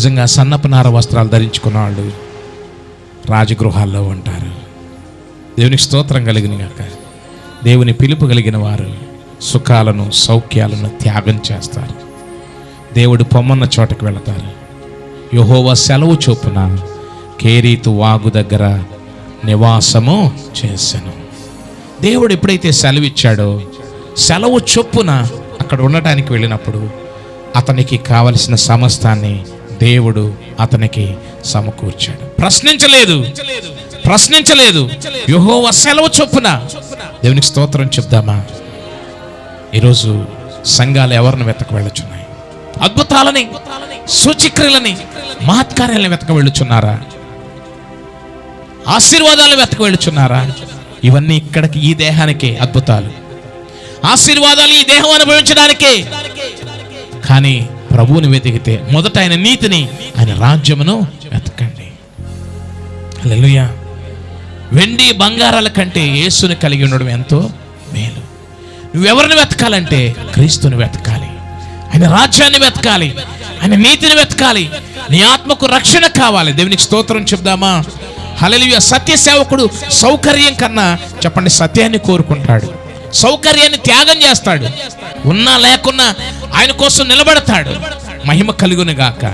నిజంగా సన్నపనార వస్త్రాలు ధరించుకున్న వాళ్ళు రాజగృహాల్లో ఉంటారు. దేవునికి స్తోత్రం కలిగిన గాక. దేవుని పిలుపు కలిగిన వారు సుఖాలను సౌఖ్యాలను త్యాగం చేస్తారు. దేవుడు పొమ్మన్న చోటకు వెళతారు. యహోవ సెలవు చొప్పున కేరీతు వాగు దగ్గర నివాసము చేశాను దేవుడు ఎప్పుడైతే సెలవు ఇచ్చాడో సెలవు చొప్పున అక్కడ ఉండటానికి వెళ్ళినప్పుడు అతనికి కావలసిన సమస్తాన్ని దేవుడు అతనికి సమకూర్చాడు. ప్రశ్నించలేదు. ప్రశ్నించలేదు. యెహోవా సెలవు చొప్పున. దేవునికి స్తోత్రం చెప్దామా? ఈరోజు సంఘాలు ఎవరిని వెతక వెళ్ళుచున్నాయి? అద్భుతాలని సూచిక్రియలని మహత్కార్యాలను వెతక వెళ్ళుచున్నారా? ఆశీర్వాదాలు వెతక వెళ్ళుచున్నారా? ఇవన్నీ ఇక్కడికి ఈ దేహానికే అద్భుతాలు. ఆశీర్వాదాలు ఈ దేహం అనుభవించడానికే. కానీ ప్రభువుని వెతికితే మొదట ఆయన నీతిని ఆయన రాజ్యమును వెతకండి. అలెలుయా వెండి బంగారాల కంటే యేసుని కలిగి ఉండడం ఎంతో మేలు. నువ్వెవరిని వెతకాలంటే క్రీస్తుని వెతకాలి. ఆయన రాజ్యాన్ని వెతకాలి ఆయన నీతిని వెతకాలి నీ ఆత్మకు రక్షణ కావాలి. దేవునికి స్తోత్రం చెప్దామా? హలలియ సత్య సేవకుడు సౌకర్యం కన్నా చెప్పండి సత్యాన్ని కోరుకుంటాడు. సౌకర్యాన్ని త్యాగం చేస్తాడు. ఉన్నా లేకున్నా ఆయన కోసం నిలబడతాడు. మహిమ కలుగును గాక